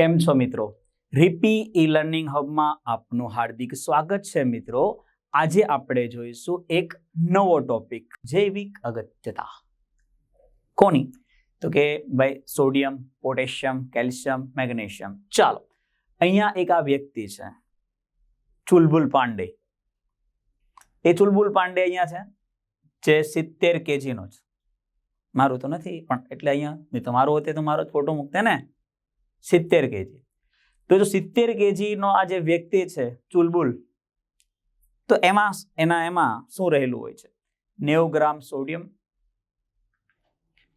કેમ છો મિત્રો? રીપી ઈ લર્નિંગ હબમાં આપનું હાર્દિક સ્વાગત છે મિત્રો. આજે આપણે જોઈશું એક નવો ટોપિક જૈવિક અગત્યતા. કોની? તો કે ભાઈ સોડિયમ, પોટેશિયમ, કેલ્શિયમ, મેગ્નેશિયમ. ચાલો, અહીંયા એક આ વ્યક્તિ છે, ચુલબુલ પાંડે. એ ચુલબુલ પાંડે અહીંયા છે, જે સિત્તેર કેજીનો છે. મારું તો નથી, પણ એટલે અહીંયા નહીં તો મારું હોતે તો મારો જ ફોટો મૂકતે ને. સિત્તેર કેજી તો જો સિત્તેર કેજીનો આ જે વ્યક્તિ છે, ચુલબુલ, તો એમાં એના એમાં શું રહેલું હોય છે? નેવું ગ્રામ સોડિયમ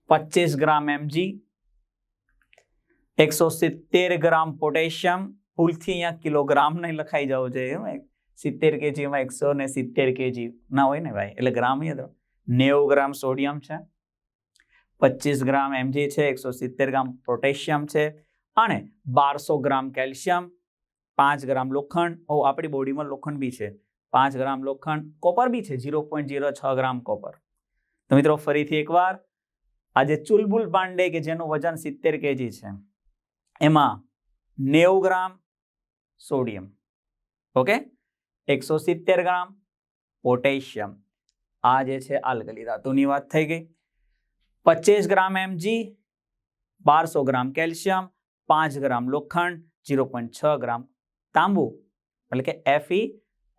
પચીસ ગ્રામ એમજી એકસો સિત્તેર ગ્રામ પોટેશિયમ ભૂલથી અહીંયા કિલોગ્રામ નહીં લખાઈ જવું જોઈએ એમ સિત્તેર કેજીમાં એકસો ને સિત્તેર કેજી ના હોય ને ભાઈ, એટલે ગ્રામ નહીં તો. નેવું ગ્રામ સોડિયમ છે પચીસ ગ્રામ એમજી છે, એકસો સિત્તેર ગ્રામ પોટેશિયમ છે અને બારસો ગ્રામ કેલ્શિયમ, પાંચ ગ્રામ લોખંડ ઓ આપણી બોડીમાં લોખંડ બી છે, પાંચ ગ્રામ લોખંડ, કોપર બી છે, ઝીરો પોઈન્ટ ઝીરો છ ગ્રામ કોપર. તો મિત્રો, ફરીથી એકવાર, આજે ચુલબુલ પાંડે કે જેનું વજન સિત્તેર કેજી છે, એમાં નેવું ગ્રામ સોડિયમ, ઓકે? એકસો સિત્તેર ગ્રામ પોટેશિયમ. આ જે છે, આલ્કલી ધાતુની વાત થઈ ગઈ. પચીસ ગ્રામ એમજી, બારસો ગ્રામ કેલ્શિયમ પાંચ ગ્રામ લોખંડ ઝીરો પોઈન્ટ છ ગ્રામ તાંબુ, એટલે કે એફઈ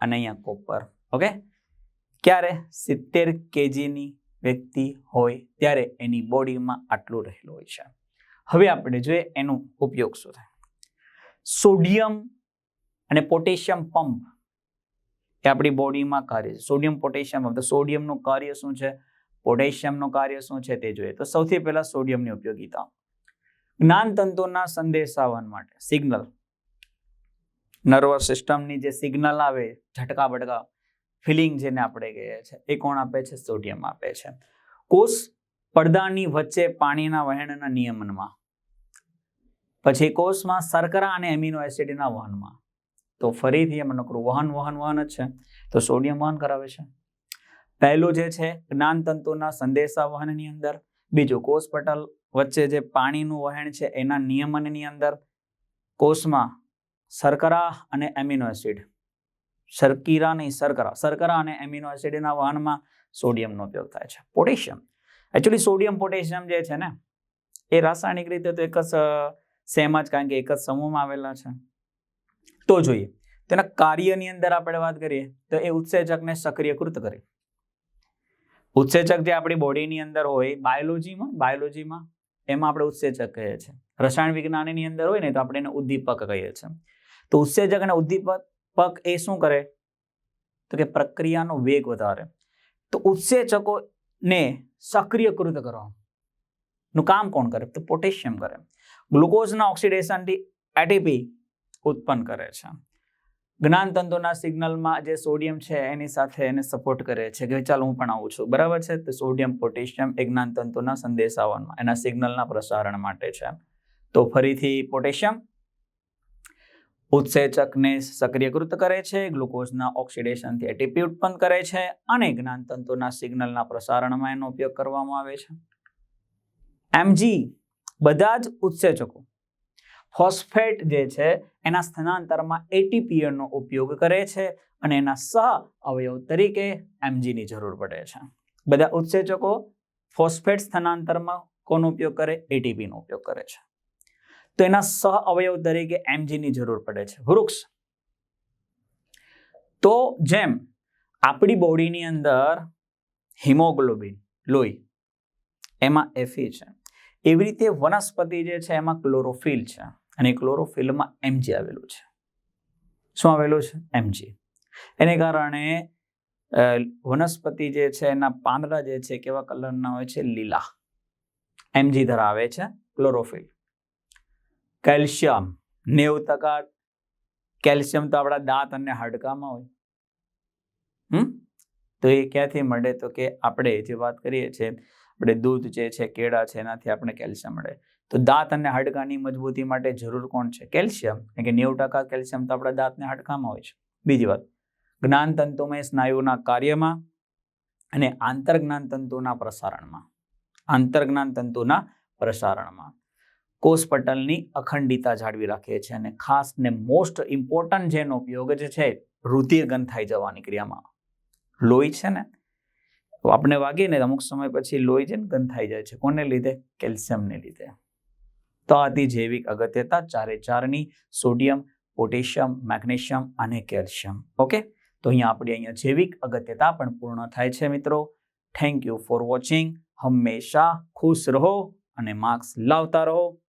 અને અહીંયા કોપર. ઓકે? ક્યારે સિત્તેર કેજીની વ્યક્તિ હોય ત્યારે એની બોડીમાં આટલું રહેલું હોય છે. હવે આપણે જોઈએ એનો ઉપયોગ શું થાય. સોડિયમ અને પોટેશિયમ પંપ એ આપણી બોડીમાં કાર્ય છે. સોડિયમ, પોટેશિયમ તો સોડિયમનું કાર્ય શું છે? પોટેશિયમનું કાર્ય શું છે તે જોઈએ. તો સૌથી પહેલાં સોડિયમની ઉપયોગિતા. જ્ઞાનતંતુના સંદેશાવહન માટે. સિગ્નલ નર્વસ સિસ્ટમની જે સિગ્નલ આવે, ઝટકા બટકા ફિલિંગ જેને આપણે કહીએ છીએ, એ કોણ આપે છે? સોડિયમ આપે છે. કોષ પડદાની વચ્ચે પાણીના વહેણના નિયમનમાં. પછી કોષમાં શર્કરા અને એમિનો એસિડના વહનમાં. તો ફરીથી એમ નકરું, વહન વહન વહન જ છે. તો સોડિયમ વહન કરાવે છે. પહેલું જે છે, જ્ઞાનતંતુના સંદેશા વહનની અંદર. બીજું કોષ પટલ વચ્ચે જે પાણીનું વહેણ છે, એના નિયમનની અંદર કોષમાં શર્કરા અને એમિનો એસિડ. શર્કીરા નહીં શર્કરા શર્કરા અને એમિનો એસિડના વહનમાં સોડિયમનો ઉપયોગ થાય છે. પોટેશિયમ. એકચ્યુઅલી સોડિયમ, પોટેશિયમ જે છે ને, એ રાસાયણિક રીતે તો એક જ સેમ જ કારણ કે એક જ સમૂહમાં આવેલા છે. તો જોઈએ, તેના કાર્યની અંદર આપણે વાત કરીએ, તો એ ઉત્સેચકને સક્રિયકૃત કરે. ઉત્સેચક જે આપણી બોડીની અંદર હોય બાયોલોજીમાં બાયોલોજીમાં એમાં આપણે ઉત્સેચક કહીએ છીએ. રસાયણ વિજ્ઞાનની અંદર હોય ને તો આપણે એને ઉદ્દીપક કહીએ છીએ. તો ઉત્સેચક અને ઉદ્દીપક એ શું કરે? તો કે પ્રક્રિયાનો વેગ વધારે. તો ઉત્સેચકોને સક્રિયકૃત કરવાનું કામ કોણ કરે? તો પોટેશિયમ કરે. ગ્લુકોઝના ઓક્સિડેશનથી એટીપી ઉત્પન્ન કરે છે. જ્ઞાનતંતુના સિગ્નલમાં જે સોડિયમ છે એની સાથે એને સપોર્ટ કરે છે. કે ચાલો હું પણ આવું છું. બરાબર છે? તો સોડિયમ, પોટેશિયમ એ જ્ઞાનતંતુના સંદેશાવનમાં એના સિગ્નલના પ્રસારણ માટે છે. તો ફરીથી પોટેશિયમ ઉત્સેચકને સક્રિયકૃત કરે છે, ગ્લુકોઝના ઓક્સિડેશનથી એટીપી ઉત્પન્ન કરે છે અને જ્ઞાનતંતુના સિગ્નલના પ્રસારણમાં એનો ઉપયોગ કરવામાં આવે છે. એમજી બધા જ ઉત્સેચકો ફોસ્ફેટ જે છે, એના સ્થાનાંતરમાં એટીપીએનો ઉપયોગ કરે છે અને એના સહ અવયવ તરીકે એમજીની જરૂર પડે છે. બધા ઉત્સેચકો ફોસ્ફેટ સ્થાનાંતરમાં કોનો ઉપયોગ કરે? એટીપીનો ઉપયોગ કરે છે. તો એના સહ અવયવ તરીકે એમજીની જરૂર પડે છે. વૃક્ષ. તો જેમ આપણી બોડીની અંદર હિમોગ્લોબિન, લોહી, એમાં એફી છે. એવી રીતે વનસ્પતિ જે છે, એમાં ક્લોરોફિલ છે. અને ક્લોરોફિલમાં એમજી આવેલું છે. શું આવેલું છે? એમજી એને કારણે વનસ્પતિ જે છે, એના પાંદડા જે છે, કેવા કલરના હોય છે? લીલા. એમજી ધરાવે છે ક્લોરોફિલ કેલ્શિયમ. નેવ ટકા કેલ્શિયમ તો આપણા દાંત અને હાડકામાં હોય. હમ? તો એ ક્યાંથી મળે? તો કે આપણે જે વાત કરીએ છીએ આપણે દૂધ જે છે, કેળા છે, એનાથી આપણે કેલ્શિયમ મળે. તો દાંત અને હાડકાની મજબૂતી માટે જરૂર કોણ છે? કેલ્શિયમ. એટલે કે નેવું ટકા કેલ્શિયમ તો આપણા દાંતને હાડકામાં હોય છે. બીજી વાત, જ્ઞાન તંતુમય સ્નાયુના કાર્યમાં અને આંતરજ્ઞાન તંતુના પ્રસારણમાં. આંતરજ્ઞાન તંતુના પ્રસારણમાં. કોષ પટલની અખંડિતા જાળવી રાખે છે અને ખાસ ને મોસ્ટ ઇમ્પોર્ટન્ટ જેનો ઉપયોગ જે છે રુધિર ગંથાઈ જવાની ક્રિયામાં. લોહી છે ને તો આપણે વાગીએ ને અમુક સમય પછી લોહી છે ને ગંધાઈ જાય છે. કોને લીધે? કેલ્શિયમને લીધે. તો આથી જૈવિક અગત્યતા ચારે ચારની સોડિયમ, પોટેશિયમ, મેગ્નેશિયમ અને કેલ્શિયમ. ઓકે? તો અહીંયા આપણી અહીંયા જૈવિક અગત્યતા પણ પૂર્ણ થાય છે મિત્રો. થેન્ક યુ ફોર વોચિંગ હંમેશા ખુશ રહો અને માર્ક્સ લાવતા રહો.